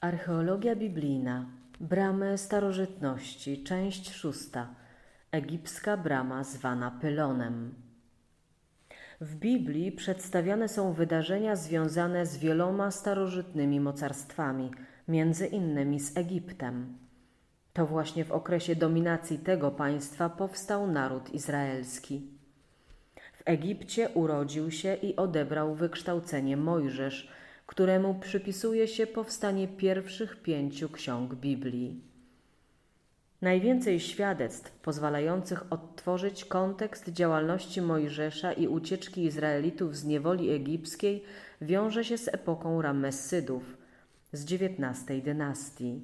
Archeologia biblijna. Bramy starożytności. Część szósta. Egipska brama zwana pylonem. W Biblii przedstawiane są wydarzenia związane z wieloma starożytnymi mocarstwami, między innymi z Egiptem. To właśnie w okresie dominacji tego państwa powstał naród izraelski. W Egipcie urodził się i odebrał wykształcenie Mojżesz, któremu przypisuje się powstanie pierwszych pięciu ksiąg Biblii. Najwięcej świadectw pozwalających odtworzyć kontekst działalności Mojżesza i ucieczki Izraelitów z niewoli egipskiej wiąże się z epoką Ramessydów z XIX dynastii.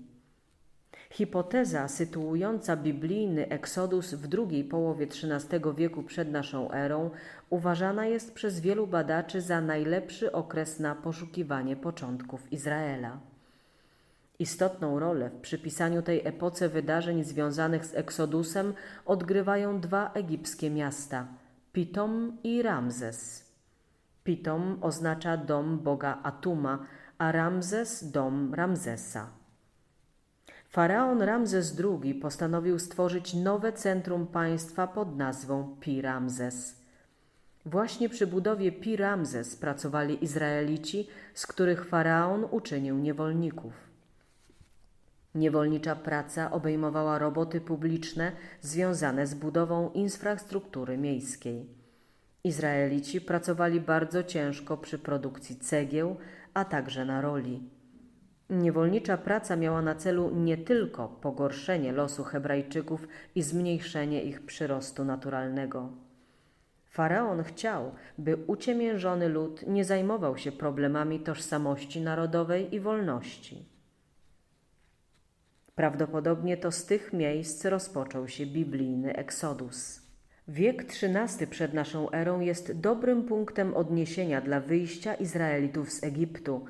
Hipoteza sytuująca biblijny Eksodus w drugiej połowie XIII wieku przed naszą erą uważana jest przez wielu badaczy za najlepszy okres na poszukiwanie początków Izraela. Istotną rolę w przypisaniu tej epoce wydarzeń związanych z Eksodusem odgrywają dwa egipskie miasta Pitom i Ramzes. Pitom oznacza dom boga Atuma, a Ramzes dom Ramzesa. Faraon Ramzes II postanowił stworzyć nowe centrum państwa pod nazwą Pi-Ramzes. Właśnie przy budowie Pi-Ramzes pracowali Izraelici, z których faraon uczynił niewolników. Niewolnicza praca obejmowała roboty publiczne związane z budową infrastruktury miejskiej. Izraelici pracowali bardzo ciężko przy produkcji cegieł, a także na roli. Niewolnicza praca miała na celu nie tylko pogorszenie losu Hebrajczyków i zmniejszenie ich przyrostu naturalnego. Faraon chciał, by uciemiężony lud nie zajmował się problemami tożsamości narodowej i wolności. Prawdopodobnie to z tych miejsc rozpoczął się biblijny Eksodus. Wiek XIII przed naszą erą jest dobrym punktem odniesienia dla wyjścia Izraelitów z Egiptu,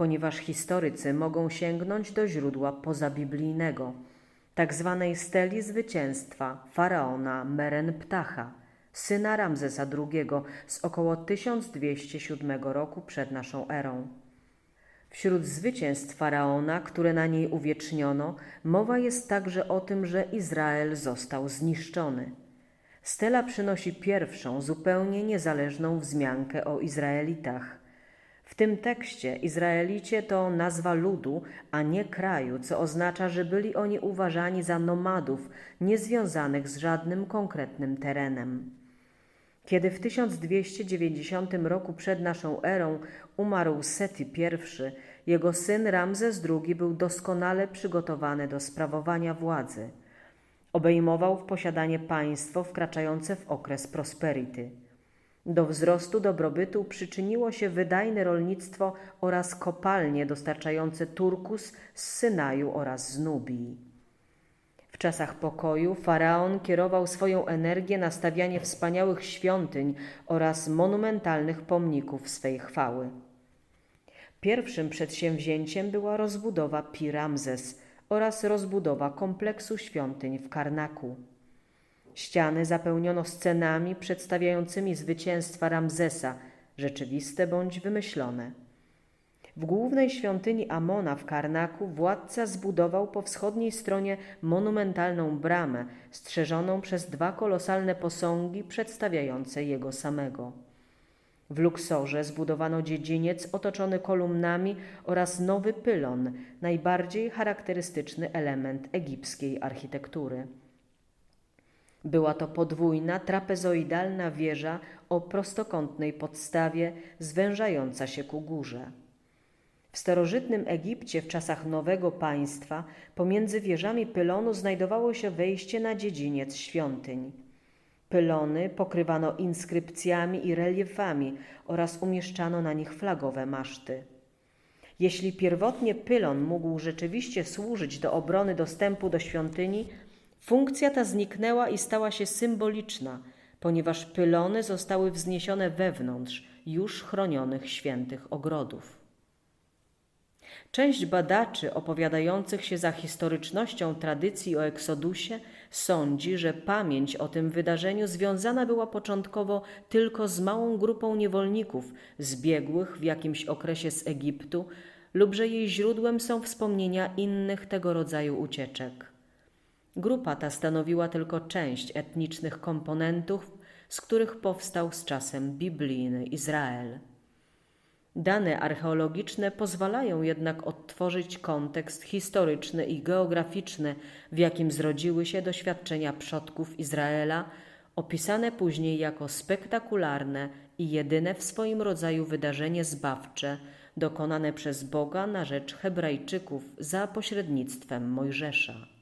ponieważ historycy mogą sięgnąć do źródła pozabiblijnego, tak zwanej steli zwycięstwa faraona Meren-Ptacha, syna Ramzesa II z około 1207 roku przed naszą erą. Wśród zwycięstw faraona, które na niej uwieczniono, mowa jest także o tym, że Izrael został zniszczony. Stela przynosi pierwszą, zupełnie niezależną wzmiankę o Izraelitach. W tym tekście Izraelicie to nazwa ludu, a nie kraju, co oznacza, że byli oni uważani za nomadów, niezwiązanych z żadnym konkretnym terenem. Kiedy w 1290 roku przed naszą erą umarł Seti I, jego syn Ramzes II był doskonale przygotowany do sprawowania władzy. Obejmował w posiadanie państwo wkraczające w okres prosperity. Do wzrostu dobrobytu przyczyniło się wydajne rolnictwo oraz kopalnie dostarczające turkus z Synaju oraz z Nubii. W czasach pokoju faraon kierował swoją energię na stawianie wspaniałych świątyń oraz monumentalnych pomników swej chwały. Pierwszym przedsięwzięciem była rozbudowa Pi-Ramzes oraz rozbudowa kompleksu świątyń w Karnaku. Ściany zapełniono scenami przedstawiającymi zwycięstwa Ramzesa, rzeczywiste bądź wymyślone. W głównej świątyni Amona w Karnaku władca zbudował po wschodniej stronie monumentalną bramę, strzeżoną przez dwa kolosalne posągi przedstawiające jego samego. W Luksorze zbudowano dziedziniec otoczony kolumnami oraz nowy pylon, najbardziej charakterystyczny element egipskiej architektury. Była to podwójna, trapezoidalna wieża o prostokątnej podstawie, zwężająca się ku górze. W starożytnym Egipcie w czasach nowego państwa pomiędzy wieżami pylonu znajdowało się wejście na dziedziniec świątyń. Pylony pokrywano inskrypcjami i reliefami oraz umieszczano na nich flagowe maszty. Jeśli pierwotnie pylon mógł rzeczywiście służyć do obrony dostępu do świątyni, funkcja ta zniknęła i stała się symboliczna, ponieważ pylony zostały wzniesione wewnątrz już chronionych świętych ogrodów. Część badaczy opowiadających się za historycznością tradycji o Eksodusie sądzi, że pamięć o tym wydarzeniu związana była początkowo tylko z małą grupą niewolników zbiegłych w jakimś okresie z Egiptu lub że jej źródłem są wspomnienia innych tego rodzaju ucieczek. Grupa ta stanowiła tylko część etnicznych komponentów, z których powstał z czasem biblijny Izrael. Dane archeologiczne pozwalają jednak odtworzyć kontekst historyczny i geograficzny, w jakim zrodziły się doświadczenia przodków Izraela, opisane później jako spektakularne i jedyne w swoim rodzaju wydarzenie zbawcze, dokonane przez Boga na rzecz Hebrajczyków za pośrednictwem Mojżesza.